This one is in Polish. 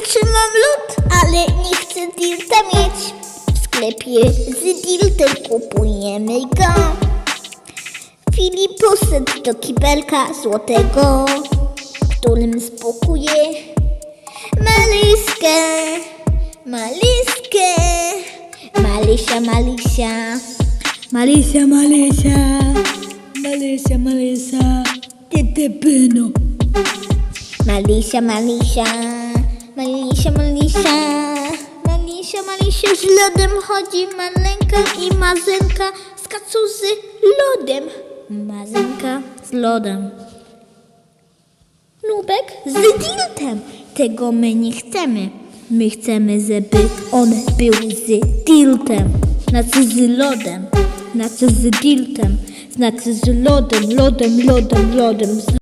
wytrzymam lód, ale nie chcę dilta mieć. W sklepie z diltem kupujemy go. Filip poszedł do kibelka złotego, którym spokuje Maliskę, Maliskę, Malysia, Malysia. Malysia, Malysia, Malysia, Malysia, ty pyno. Malysia, Malysia, Malysia, Malysia, Malysia, Malysia z lodem chodzi, Malenka i Mazenka skaczą z lodem. Mazenka z lodem. Nubek z diltem. Tego my nie chcemy. My chcemy, żeby on był z diltem. Znaczy z lodem. Znaczy z diltem. Znaczy z lodem, lodem, lodem, lodem.